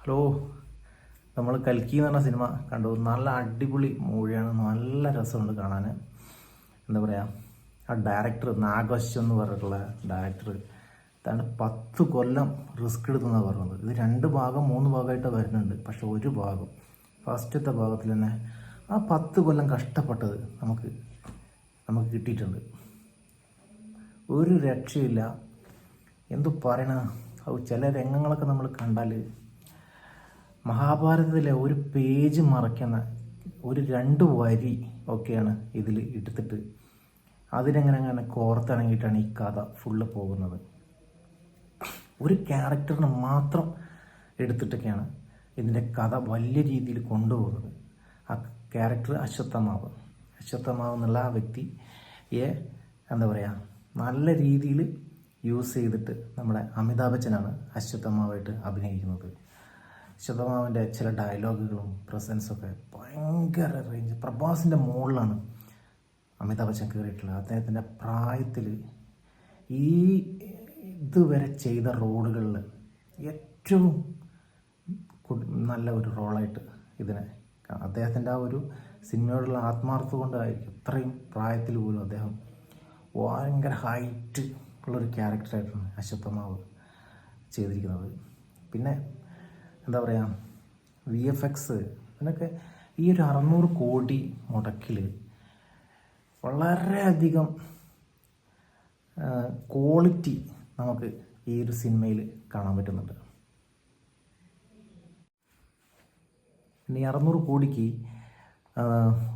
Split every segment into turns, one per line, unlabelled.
Hello നമ്മൾ കൽക്കി എന്ന് പറഞ്ഞ സിനിമ കണ്ടു. നല്ല അടിപൊളി മൂവിയാണ്. നല്ല രസമുണ്ട് കാണാൻ എന്താ പറയുക ആ ഡയറക്ടർ നാഗോശ് എന്ന് പറഞ്ഞിട്ടുള്ള ഡയറക്ടർ താണ്ട് പത്ത് കൊല്ലം റിസ്ക് എടുത്തെന്നാണ് പറഞ്ഞത്. ഇത് രണ്ട് ഭാഗം മൂന്ന് ഭാഗമായിട്ട് വരുന്നുണ്ട്. പക്ഷെ ഒരു ഭാഗം ഫസ്റ്റത്തെ ഭാഗത്തിൽ തന്നെ ആ പത്ത് കൊല്ലം കഷ്ടപ്പെട്ടത് നമുക്ക് നമുക്ക് കിട്ടിയിട്ടുണ്ട്. ഒരു രക്ഷയില്ല. എന്തു പറയണ? ചില രംഗങ്ങളൊക്കെ നമ്മൾ കണ്ടാൽ മഹാഭാരതത്തിലെ ഒരു പേജ് മറയ്ക്കുന്ന ഒരു രണ്ട് വരി ഒക്കെയാണ് ഇതിൽ എടുത്തിട്ട് അതിനെങ്ങനെ അങ്ങനെ കോർത്തിണങ്ങിയിട്ടാണ് ഈ കഥ ഫുള്ള് പോകുന്നത്. ഒരു ക്യാരക്ടറിനെ മാത്രം എടുത്തിട്ടൊക്കെയാണ് ഇതിന്റെ കഥ വലിയ രീതിയിൽ കൊണ്ടുപോകുന്നത്. ആ ക്യാരക്ടർ അശ്വത്ഥമാവ്. അശ്വത്ഥമാവ് എന്നുള്ള ആ വ്യക്തിയെ എന്താ പറയുക നല്ല രീതിയിൽ യൂസ് ചെയ്തിട്ട് നമ്മുടെ അമിതാഭ് ബച്ചനാണ് അശ്വത്ഥമാവായിട്ട് അഭിനയിക്കുന്നത്. അശ്വത്ഥമാവിന്റെ ചില ഡയലോഗുകളും പ്രസൻസൊക്കെ ഭയങ്കര റേഞ്ച് പ്രഭാസിന്റെ മുകളിലാണ് അമിതാഭ് ബച്ചൻ കയറിയിട്ടുള്ളത്. അദ്ദേഹത്തിന്റെ പ്രായത്തിൽ ഈ ഇതുവരെ ചെയ്ത റോളുകളിൽ ഏറ്റവും നല്ല ഒരു റോളായിട്ട് ഇതിനെ അദ്ദേഹത്തിന്റെ ആ ഒരു സിനിമയോടുള്ള ആത്മാർത്ഥത കൊണ്ടായിരിക്കും ഇത്രയും പ്രായത്തിൽ പോലും അദ്ദേഹം ഭയങ്കര ഹൈറ്റ് ഉള്ളൊരു ക്യാരക്ടറായിട്ടാണ് അശ്വത്ഥമാവ് ചെയ്തിരിക്കുന്നത്. പിന്നെ എന്താ പറയുക വി എഫ് എക്സ് ഇതിനൊക്കെ ഈ ഒരു അറുന്നൂറ് കോടി മുടക്കിൽ വളരെയധികം ക്വാളിറ്റി നമുക്ക് ഈ ഒരു സിനിമയിൽ കാണാൻ പറ്റുന്നുണ്ട്. ഇനി അറുന്നൂറ് കോടിക്ക്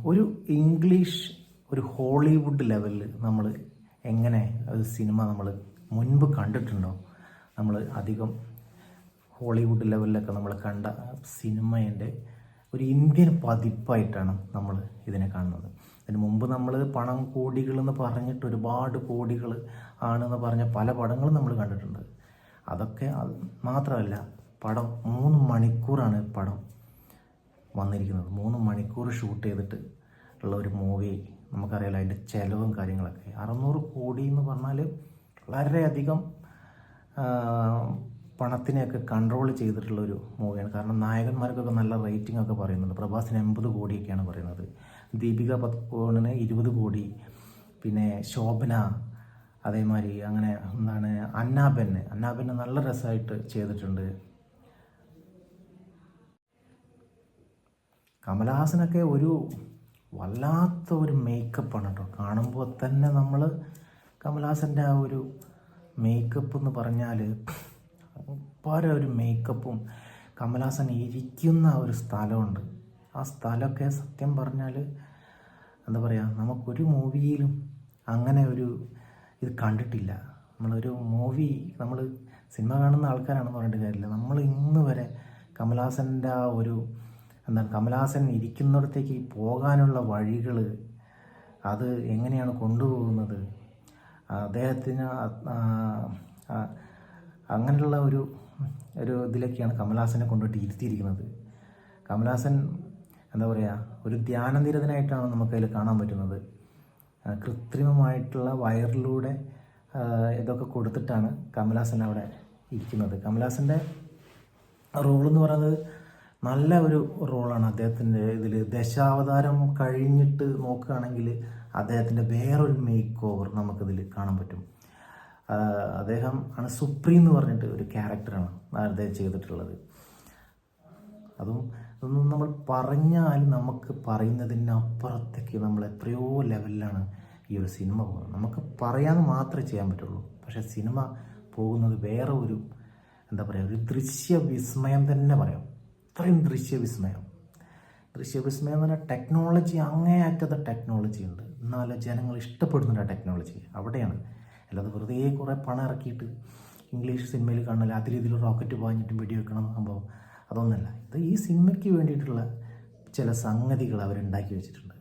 ഒരു ഇംഗ്ലീഷ് ഒരു ഹോളിവുഡ് ലെവലിൽ നമ്മൾ എങ്ങനെ ഒരു സിനിമ നമ്മൾ മുൻപ് കണ്ടിട്ടുണ്ടോ? നമ്മൾ അധികം ഹോളിവുഡ് ലെവലിലൊക്കെ നമ്മൾ കണ്ട സിനിമേന്റെ ഒരു ഇന്ത്യൻ പതിപ്പായിട്ടാണ് നമ്മൾ ഇതിനെ കാണുന്നത്. അതിന് മുമ്പ് നമ്മൾ പണം കോടികൾ എന്ന് പറഞ്ഞിട്ട് ഒരുപാട് കോടികൾ ആണെന്ന് പറഞ്ഞ പല പടങ്ങളും നമ്മൾ കണ്ടിട്ടുണ്ട്. അതൊക്കെ അത് മാത്രമല്ല പടം മൂന്ന് മണിക്കൂറാണ് പടം വന്നിരിക്കുന്നത്. മൂന്ന് മണിക്കൂർ ഷൂട്ട് ചെയ്തിട്ട് ഉള്ള ഒരു മൂവി നമുക്കറിയാലോ അതിന്റെ ചിലവും കാര്യങ്ങളൊക്കെ. അറുന്നൂറ് കോടി എന്ന് പറഞ്ഞാൽ വളരെയധികം പണത്തിനെയൊക്കെ കൺട്രോൾ ചെയ്തിട്ടുള്ള ഒരു മൂവിയാണ്. കാരണം നായകന്മാർക്കൊക്കെ നല്ല റേറ്റിംഗ് ഒക്കെ പറയുന്നുണ്ട്. പ്രഭാസിന് എൺപത് കോടിയൊക്കെയാണ് പറയുന്നത്. ദീപിക പത്കോണിന് ഇരുപത് കോടി. പിന്നെ ശോഭന അതേമാതിരി അങ്ങനെ എന്താണ് അന്നാബെന്ന് അന്നാബെന്ന് നല്ല രസമായിട്ട് ചെയ്തിട്ടുണ്ട്. കമലഹാസനൊക്കെ ഒരു വല്ലാത്ത ഒരു മേക്കപ്പാണ് കേട്ടോ. കാണുമ്പോൾ തന്നെ നമ്മൾ കമലഹാസന്റെ ആ ഒരു മേക്കപ്പ് എന്ന് പറഞ്ഞാൽ പല ഒരു മേക്കപ്പും കമലഹാസൻ ഇരിക്കുന്ന ഒരു സ്ഥലമുണ്ട്. ആ സ്ഥലമൊക്കെ സത്യം പറഞ്ഞാൽ എന്താ പറയുക നമുക്കൊരു മൂവിയിലും അങ്ങനെ ഒരു ഇത് കണ്ടിട്ടില്ല. നമ്മളൊരു മൂവി നമ്മൾ സിനിമ കാണുന്ന ആൾക്കാരാണെന്ന് പറഞ്ഞിട്ട് കാര്യമില്ല. നമ്മൾ ഇന്ന് വരെ കമലഹാസന്റെ ആ ഒരു എന്താണ് കമലഹാസൻ ഇരിക്കുന്നിടത്തേക്ക് പോകാനുള്ള വഴികൾ അത് എങ്ങനെയാണ് കൊണ്ടുപോകുന്നത്? അദ്ദേഹത്തിന് അങ്ങനെയുള്ള ഒരു ഒരു ഇതിലൊക്കെയാണ് കമലഹാസനെ കൊണ്ടുപോയിട്ട് ഇരുത്തിയിരിക്കുന്നത്. കമലഹാസൻ എന്താ പറയുക ഒരു ധ്യാനനിരതനായിട്ടാണ് നമുക്കതിൽ കാണാൻ പറ്റുന്നത്. കൃത്രിമമായിട്ടുള്ള വയറിലൂടെ ഇതൊക്കെ കൊടുത്തിട്ടാണ് കമലഹാസൻ അവിടെ ഇരിക്കുന്നത്. കമലഹാസന്റെ റോൾ എന്ന് പറയുന്നത് നല്ല ഒരു റോളാണ് അദ്ദേഹത്തിന്റെ ഇതിൽ ദശാവതാരം കഴിഞ്ഞിട്ട് നോക്കുകയാണെങ്കിൽ അദ്ദേഹത്തിന്റെ വേറൊരു മേക്ക് ഓവർ നമുക്കിതിൽ കാണാൻ പറ്റും. അദ്ദേഹം ആണ് സുപ്രീം എന്ന് പറഞ്ഞിട്ട് ഒരു ക്യാരക്ടറാണ് അദ്ദേഹം ചെയ്തിട്ടുള്ളത്. അതും അതൊന്നും നമ്മൾ പറഞ്ഞാൽ നമുക്ക് പറയുന്നതിനപ്പുറത്തേക്ക് നമ്മൾ എത്രയോ ലെവലിലാണ് ഈ ഒരു സിനിമ പോകുന്നത്. നമുക്ക് പറയാമെന്ന് മാത്രമേ ചെയ്യാൻ പറ്റുള്ളൂ. പക്ഷേ സിനിമ പോകുന്നത് വേറെ ഒരു എന്താ പറയുക ഒരു ദൃശ്യ വിസ്മയം തന്നെ പറയാം. അത്രയും ദൃശ്യ വിസ്മയം. ദൃശ്യ വിസ്മയം എന്ന് പറഞ്ഞാൽ ടെക്നോളജി അങ്ങേയറ്റത്തെ ടെക്നോളജി ഉണ്ട്. എന്നാലും ജനങ്ങൾ ഇഷ്ടപ്പെടുന്നുണ്ട് ടെക്നോളജി അവിടെയാണ്. അല്ലാതെ വെറുതെ കുറേ പണം ഇറക്കിയിട്ട് ഇംഗ്ലീഷ് സിനിമയിൽ കാണില്ല അതിൽ ഇതിൽ റോക്കറ്റ് പാഞ്ഞിട്ട് വെടി വെക്കണം സംഭവം അതൊന്നല്ല. ഇത് ഈ സിനിമയ്ക്ക് വേണ്ടിയിട്ടുള്ള ചില സംഗതികൾ അവരുണ്ടാക്കി വെച്ചിട്ടുണ്ട്.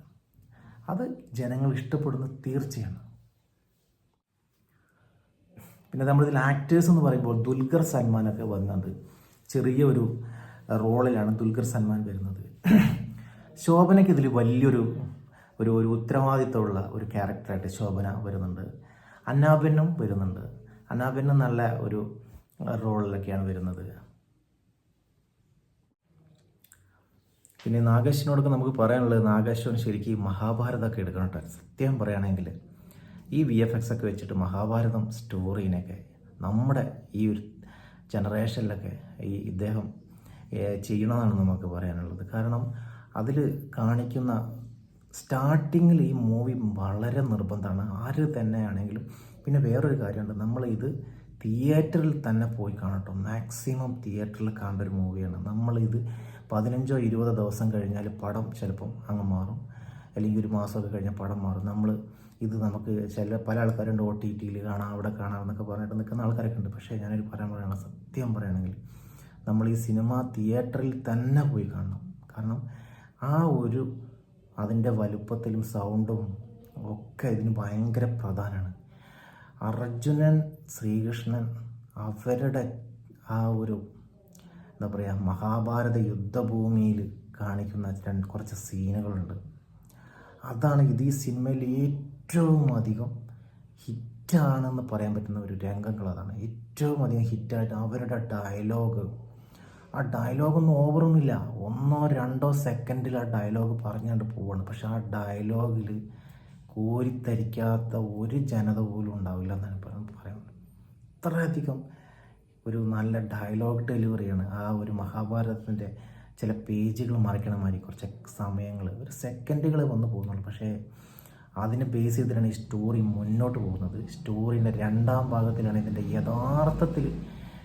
അത് ജനങ്ങൾ ഇഷ്ടപ്പെടുന്ന തീർച്ചയാണ്. പിന്നെ നമ്മളിതിൽ ആക്ടേഴ്സ് എന്ന് പറയുമ്പോൾ ദുൽഖർ സൽമാനൊക്കെ വന്നത് ചെറിയ ഒരു റോളിലാണ് ദുൽഖർ സൽമാൻ വരുന്നത്. ശോഭനയ്ക്ക് ഇതിൽ വലിയൊരു ഒരു ഒരു ഉത്തരവാദിത്തമുള്ള ഒരു ക്യാരക്ടറായിട്ട് ശോഭന വരുന്നുണ്ട്. അന്നാബെന്നും വരുന്നുണ്ട്. അന്നാബെന്നും നല്ല ഒരു റോളിലൊക്കെയാണ് വരുന്നത്. പിന്നെ നാഗേഷിനോടൊക്കെ നമുക്ക് പറയാനുള്ളത് നാഗേശ്വൻ ശരിക്കും മഹാഭാരതമൊക്കെ എടുക്കണം കേട്ടോ. സത്യം പറയുകയാണെങ്കിൽ ഈ വി എഫ് എക്സ് ഒക്കെ വെച്ചിട്ട് മഹാഭാരതം സ്റ്റോറീനൊക്കെ നമ്മുടെ ഈ ഒരു ജനറേഷനിലൊക്കെ ഈ ഇദ്ദേഹം ചെയ്യണമെന്നാണ് നമുക്ക് പറയാനുള്ളത്. കാരണം അതിൽ കാണിക്കുന്ന സ്റ്റാർട്ടിങ്ങിൽ ഈ മൂവി വളരെ നിർബന്ധമാണ്. ആര് തന്നെയാണെങ്കിലും പിന്നെ വേറൊരു കാര്യമുണ്ട്. നമ്മൾ ഇത് തിയേറ്ററിൽ തന്നെ പോയി കാണട്ടോ മാക്സിമം തിയേറ്ററിൽ കാണേണ്ട ഒരു മൂവിയാണ്. നമ്മളിത് പതിനഞ്ചോ ഇരുപതോ ദിവസം കഴിഞ്ഞാൽ പടം ചിലപ്പം അങ്ങ് മാറും. അല്ലെങ്കിൽ ഒരു മാസമൊക്കെ കഴിഞ്ഞാൽ പടം മാറും. നമ്മൾ ഇത് നമുക്ക് ചില പല ആൾക്കാരുണ്ട് ഒ ടി ടിയിൽ കാണാം അവിടെ കാണാം എന്നൊക്കെ പറഞ്ഞിട്ട് നിൽക്കുന്ന ആൾക്കാരൊക്കെ ഉണ്ട്. പക്ഷേ ഞാനൊരു പറയാൻ പറയുകയാണ് സത്യം പറയുകയാണെങ്കിൽ നമ്മൾ ഈ സിനിമ തിയേറ്ററിൽ തന്നെ പോയി കാണണം. കാരണം ആ ഒരു അതിന്റെ വലുപ്പത്തിലും സൗണ്ടും ഒക്കെ ഇതിന് ഭയങ്കര പ്രധാനമാണ്. അർജുനൻ ശ്രീകൃഷ്ണൻ അവരുടെ ആ ഒരു എന്താ പറയുക മഹാഭാരത യുദ്ധഭൂമിയിൽ കാണിക്കുന്ന രണ്ട് കുറച്ച് സീനുകളുണ്ട്. അതാണ് ഇത് ഈ സിനിമയിൽ ഏറ്റവും അധികം ഹിറ്റാണെന്ന് പറയാൻ പറ്റുന്ന ഒരു രംഗങ്ങൾ അതാണ്. ഏറ്റവും അധികം ഹിറ്റായിട്ട് അവരുടെ ഡയലോഗ് ആ ഡയലോഗൊന്നും ഓവറൊന്നുമില്ല ഒന്നോ രണ്ടോ സെക്കൻഡിൽ ആ ഡയലോഗ് പറഞ്ഞുകൊണ്ട് പോവാണ്. പക്ഷെ ആ ഡയലോഗിൽ കോരിത്തരിക്കാത്ത ഒരു ജനത പോലും ഉണ്ടാവില്ല എന്നാണ് പറയുന്നത്. ഇത്രയധികം ഒരു നല്ല ഡയലോഗ് ഡെലിവറിയാണ് ആ ഒരു മഹാഭാരതത്തിന്റെ ചില പേജുകൾ മറിക്കണ മാതിരി കുറച്ച് സമയങ്ങൾ ഒരു സെക്കൻഡുകൾ വന്നു പോകുന്നുള്ളൂ. പക്ഷേ അതിനെ ബേസ് ചെയ്തിട്ടാണ് ഈ സ്റ്റോറി മുന്നോട്ട് പോകുന്നത്. സ്റ്റോറിന്റെ രണ്ടാം ഭാഗത്തിലാണ് ഇതിന്റെ യഥാർത്ഥത്തിൽ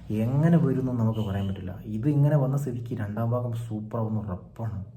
എങ്ങനെ വരുമെന്ന് നമുക്ക് പറയാൻ പറ്റില്ല. ഇത് ഇങ്ങനെ വന്ന സ്ഥിതിക്ക് രണ്ടാം ഭാഗം സൂപ്പറാവുന്ന ഉറപ്പാണ്.